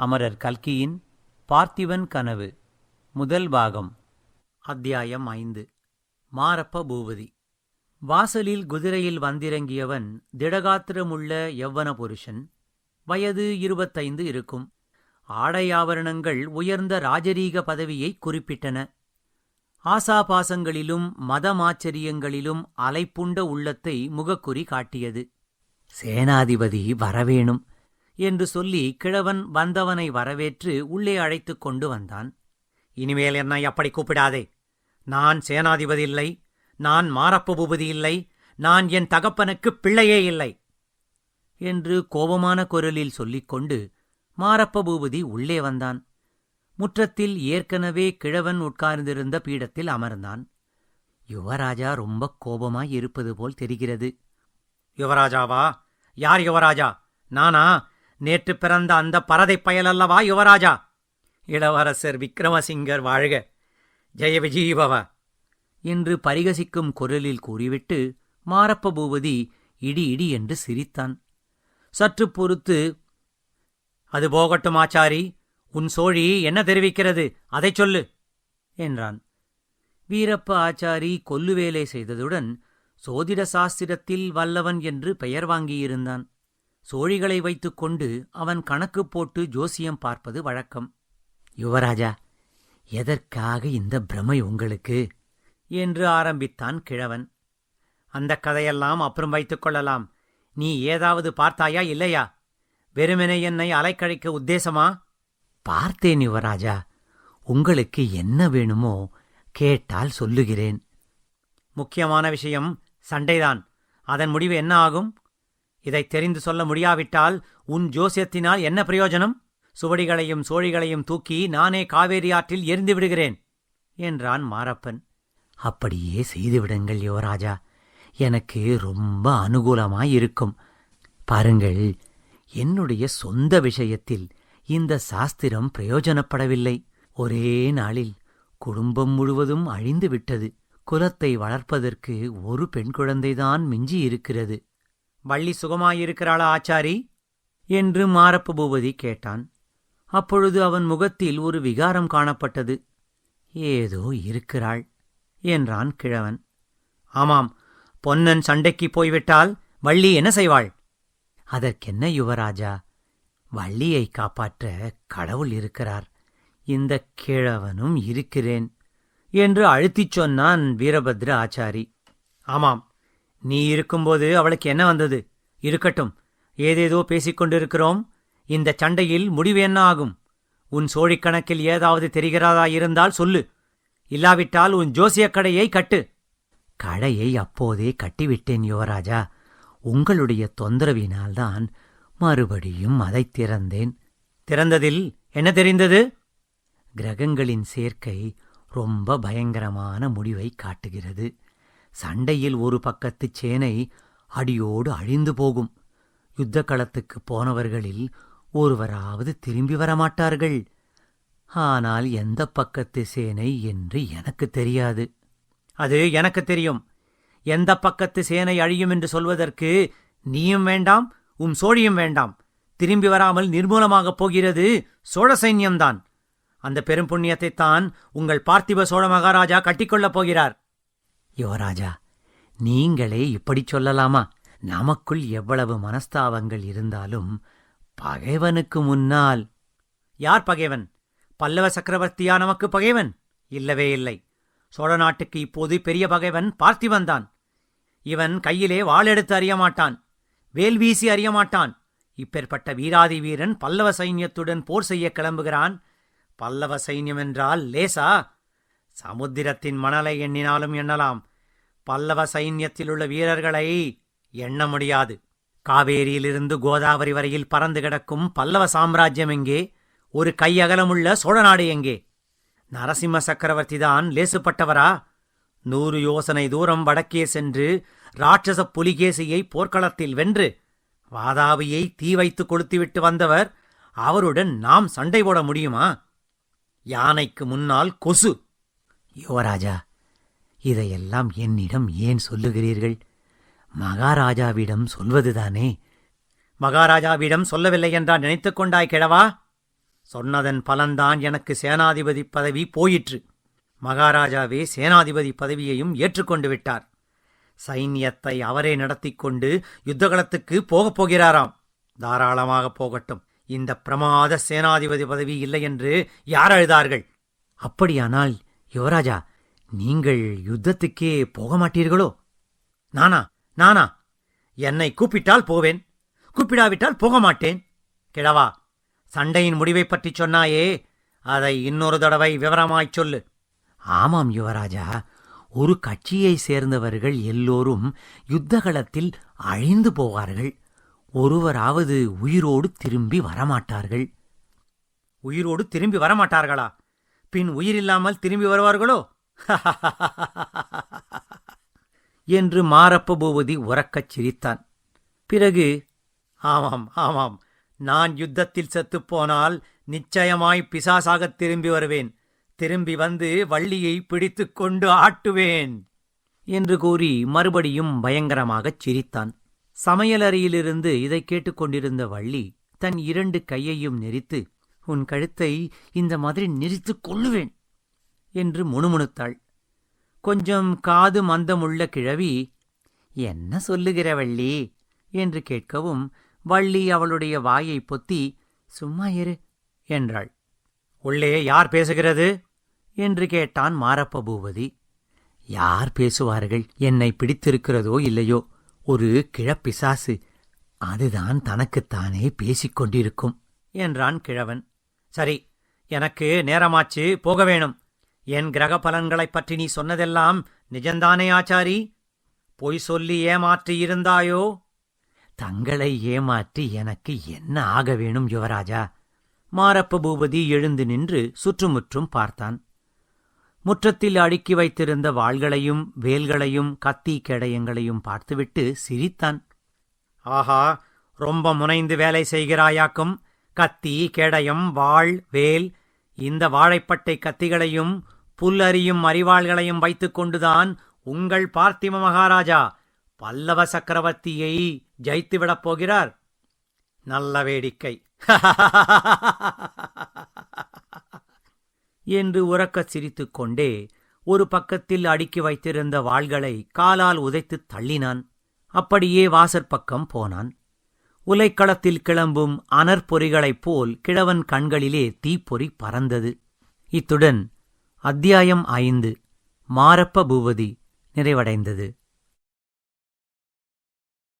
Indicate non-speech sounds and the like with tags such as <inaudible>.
அமரர் கல்கியின் பார்த்திபன் கனவு முதல் பாகம் அத்தியாயம் ஐந்து மாரப்ப பூபதி. வாசலில் குதிரையில் வந்திறங்கியவன் திடகாத்திரமுள்ள யவ்வன புருஷன். வயது இருபத்தைந்து இருக்கும். ஆடை ஆவரணங்கள் உயர்ந்த ராஜரீக பதவியை குறிப்பிட்டன. ஆசாபாசங்களிலும் மதமாச்சரியங்களிலும் அலைப்புண்ட உள்ளத்தை முகக்குறி காட்டியது. சேனாதிபதி வரவேணும். என்று சொல்லி கிழவன் வந்தவனை வரவேற்று உள்ளே அழைத்துக் கொண்டு வந்தான். இனிமேல் என்னை அப்படி கூப்பிடாதே. நான் சேனாதிபதி இல்லை நான் மாரப்ப பூபதி இல்லை. நான் என் தகப்பனுக்கு பிள்ளையே இல்லை. என்று கோபமான குரலில் சொல்லிக்கொண்டு மாரப்ப பூபதி உள்ளே வந்தான். முற்றத்தில் ஏற்கனவே கிழவன் உட்கார்ந்திருந்த பீடத்தில் அமர்ந்தான். யுவராஜா ரொம்ப கோபமாய் இருப்பது போல் தெரிகிறது. யுவராஜாவா? யார் யுவராஜா? நானா? நேற்று பிறந்த அந்த பரதை பயலல்லவா யுவராஜா? இளவரசர் விக்ரமசிங்கர் வாழ்க. ஜெய விஜீபவ. என்று பரிகசிக்கும் குரலில் கூறிவிட்டு மாரப்ப பூபதி இடி இடி என்று சிரித்தான். சற்று பொறுத்து அது போகட்டும் ஆச்சாரி உன் சோழி என்ன தெரிவிக்கிறது? அதைச் சொல்லு என்றான். வீரப்ப ஆச்சாரி கொல்லுவேலை செய்ததுடன் சோதிட சாஸ்திரத்தில் வல்லவன் என்று பெயர் வாங்கியிருந்தான். சோழிகளை வைத்துக்கொண்டு அவன் கணக்கு போட்டு ஜோசியம் பார்ப்பது வழக்கம். யுவராஜா எதற்காக இந்த பிரமை உங்களுக்கு? என்று ஆரம்பித்தான் கிழவன். அந்த கதையெல்லாம் அப்புறம் வைத்துக் கொள்ளலாம். நீ ஏதாவது பார்த்தாயா இல்லையா? வெறுமனே என்னை அலைக்கழிக்க உத்தேசமா? பார்த்தேன் யுவராஜா. உங்களுக்கு என்ன வேணுமோ கேட்டால் சொல்லுகிறேன். முக்கியமான விஷயம் சண்டைதான். அதன் முடிவு என்ன ஆகும்? இதை தெரிந்து சொல்ல முடியாவிட்டால் உன் ஜோசியத்தினால் என்ன பிரயோஜனம்? சுவடிகளையும் சோழிகளையும் தூக்கி நானே காவேரி ஆற்றில் எரிந்து விடுகிறேன் என்றான் மாரப்பன். அப்படியே செய்துவிடுங்கள் யுவராஜா. எனக்கு ரொம்ப அனுகூலமாயிருக்கும். பாருங்கள் என்னுடைய சொந்த விஷயத்தில் இந்த சாஸ்திரம் பிரயோஜனப்படவில்லை. ஒரே நாளில் குடும்பம் முழுவதும் அழிந்து விட்டது குலத்தை வளர்ப்பதற்கு ஒரு பெண் குழந்தைதான் மிஞ்சி இருக்கிறது வள்ளி சுகமாயிருக்கிறாளா ஆச்சாரி? என்று மாரப்ப பூபதி கேட்டான். அப்பொழுது அவன் முகத்தில் ஒரு விகாரம் காணப்பட்டது. ஏதோ இருக்கிறாள் என்றான் கிழவன். ஆமாம் பொன்னன் சண்டைக்கு போய்விட்டால் வள்ளி என்ன செய்வாள்? அதற்கென்ன யுவராஜா? வள்ளியை காப்பாற்ற கடவுள் இருக்கிறார். இந்த கிழவனும் இருக்கிறேன் என்று அழுத்திச் சொன்னான் வீரபத்ர ஆச்சாரி. ஆமாம் நீ இருக்கும்போது அவளுக்கு என்ன வந்தது? இருக்கட்டும். ஏதேதோ பேசிக்கொண்டிருக்கிறோம். இந்த சண்டையில் முடிவு என்ன ஆகும்? உன் சோழிக் கணக்கில் ஏதாவது தெரிகிறதா இருந்தால் சொல்லு. இல்லாவிட்டால் உன் ஜோசியக் கடையை கட்டு. கடையை அப்போதே கட்டிவிட்டேன் யுவராஜா. உங்களுடைய தொந்தரவினால்தான் மறுபடியும் அதை திறந்தேன். திறந்ததில் என்ன தெரிந்தது? கிரகங்களின் சேர்க்கை ரொம்ப பயங்கரமான முடிவை காட்டுகிறது. சண்டையில் ஒரு பக்கத்துச் சேனை அடியோடு அழிந்து போகும். யுத்த களத்துக்கு போனவர்களில் ஒருவராவது திரும்பி வரமாட்டார்கள். ஆனால் எந்த பக்கத்து சேனை என்று எனக்கு தெரியாது. அது எனக்கு தெரியும். எந்த பக்கத்து சேனை அழியும் என்று சொல்வதற்கு நீயும் வேண்டாம் உம் சோழியும் வேண்டாம். திரும்பி வராமல் நிர்மூலமாகப் போகிறது சோழ சைன்யம்தான். அந்த பெரும் புண்ணியத்தைத்தான் உங்கள் பார்த்திப சோழ மகாராஜா கட்டிக்கொள்ளப் போகிறார். யுவராஜா நீங்களே இப்படிச் சொல்லலாமா? நமக்குள் எவ்வளவு மனஸ்தாபங்கள் இருந்தாலும் பகைவனுக்கு முன்னால். யார் பகைவன்? பல்லவ சக்கரவர்த்தியா நமக்கு பகைவன்? இல்லவே இல்லை. சோழ நாட்டுக்கு இப்போது பெரிய பகைவன் பார்த்திபன்தான் இவன் கையிலே வாளெடுத்து அறியமாட்டான் வேல் வீசி அறியமாட்டான் இப்பேற்பட்ட வீராதி வீரன் பல்லவ சைன்யத்துடன் போர் செய்ய கிளம்புகிறான். பல்லவ சைன்யம் என்றால் லேசா? சமுத்திரத்தின் மணலை எண்ணினாலும் எண்ணலாம். பல்லவ சைன்யத்தில் உள்ள வீரர்களை எண்ண முடியாது. காவேரியிலிருந்து கோதாவரி வரையில் பறந்து கிடக்கும் பல்லவ சாம்ராஜ்யம் எங்கே? ஒரு கையகலமுள்ள சோழநாடு எங்கே? நரசிம்ம சக்கரவர்த்தி தான் லேசுப்பட்டவரா? நூறு யோசனை தூரம் வடக்கே சென்று ராட்சச புலிகேசியை போர்க்களத்தில் வென்று வாதாபியை தீ வைத்து கொளுத்திவிட்டு வந்தவர் அவருடன் நாம் சண்டை போட முடியுமா? யானைக்கு முன்னால் கொசு. யுவராஜா இதையெல்லாம் என்னிடம் ஏன் சொல்லுகிறீர்கள்? மகாராஜாவிடம் சொல்வதுதானே? மகாராஜாவிடம் சொல்லவில்லை என்றா நினைத்துக் கொண்டாய் கிழவா? சொன்னதன் பலன்தான் எனக்கு சேனாதிபதி பதவி போயிற்று. மகாராஜாவே சேனாதிபதி பதவியையும் ஏற்றுக்கொண்டு விட்டார். சைன்யத்தை அவரே நடத்திக் கொண்டு யுத்தகலத்துக்கு போகப் போகிறாராம். தாராளமாக போகட்டும். இந்த பிரமாத சேனாதிபதி பதவி இல்லை என்று யார் அழுதார்கள்? அப்படியானால் யுவராஜா நீங்கள் யுத்தத்துக்கே போக மாட்டீர்களோ நானா நானா? என்னை கூப்பிட்டால் போவேன். கூப்பிடாவிட்டால் போக மாட்டேன் கிழவா சண்டையின் முடிவைப் பற்றிச் சொன்னாயே. அதை இன்னொரு தடவை விவரமாய்ச் சொல்லு. ஆமாம் யுவராஜா ஒரு கட்சியைச் சேர்ந்தவர்கள் எல்லோரும் யுத்தகலத்தில் அழிந்து போவார்கள். ஒருவராவது உயிரோடு திரும்பி வரமாட்டார்கள். உயிரோடு திரும்பி வரமாட்டார்களா? பின் உயிரில்லாமல் திரும்பி வருவார்களோ? <laughs> என்று மாரப்ப பூபதி உறக்கச் சிரித்தான். பிறகு ஆமாம் ஆமாம் நான் யுத்தத்தில் செத்துப்போனால் நிச்சயமாய் பிசாசாகத் திரும்பி வருவேன். திரும்பி வந்து வள்ளியை பிடித்து கொண்டு ஆட்டுவேன். என்று கூறி மறுபடியும் பயங்கரமாகச் சிரித்தான். சமையலறையிலிருந்து இதைக் கேட்டுக்கொண்டிருந்த வள்ளி தன் இரண்டு கையையும் நெரித்து உன் கழுத்தை இந்த மாதிரி நெரித்துக் கொள்ளுவேன். என்று முணுமுணுத்தாள். கொஞ்சம் காது மந்தமுள்ள கிழவி என்ன சொல்லுகிற வள்ளி? என்று கேட்கவும் வள்ளி அவளுடைய வாயை பொத்தி சும்மா இரு என்றாள். உள்ளே யார் பேசுகிறது? என்று கேட்டான் மாரப்ப பூபதி யார் பேசுவார்கள்? என்னை பிடித்திருக்கிறதோ இல்லையோ? ஒரு கிழப்பிசாசு. அதுதான் தனக்குத்தானே பேசிக் கொண்டிருக்கும் என்றான் கிழவன். சரி எனக்கு நேரமாச்சு போக வேணும். என் கிரக பலன்களைப் பற்றி நீ சொன்னதெல்லாம் நிஜந்தானே ஆச்சாரி? பொய் சொல்லி ஏமாற்றி இருந்தாயோ? தங்களை ஏமாற்றி எனக்கு என்ன ஆக வேணும் யுவராஜா? மாரப்ப பூபதி எழுந்து நின்று சுற்றுமுற்றும் பார்த்தான். முற்றத்தில் அடுக்கி வைத்திருந்த வாள்களையும் வேல்களையும் கத்தி கேடயங்களையும் பார்த்துவிட்டு சிரித்தான். ஆஹா ரொம்ப முனைந்து வேலை செய்கிறாயாக்கும். கத்தி கேடயம் வாள் வேல் இந்த வாழைப்பட்டை கத்திகளையும் புல்லரியும் அறிவாள்களையும் வைத்துக் கொண்டுதான் உங்கள் பார்த்திம மகாராஜா பல்லவ சக்கரவர்த்தியை ஜெயித்துவிடப் போகிறார். நல்ல வேடிக்கை. <laughs> என்று உறக்கச் சிரித்துக் கொண்டே ஒரு பக்கத்தில் அடுக்கி வைத்திருந்த வாள்களை காலால் உதைத்துத் தள்ளினான். அப்படியே வாசற்பக்கம் போனான். உலைக்களத்தில் கிளம்பும் அனற்பொறிகளைப் போல் கிழவன் கண்களிலே தீப்பொறி பறந்தது. இத்துடன் அத்தியாயம் ஐந்து. மாரப்ப பூபதி நிறைவடைந்தது.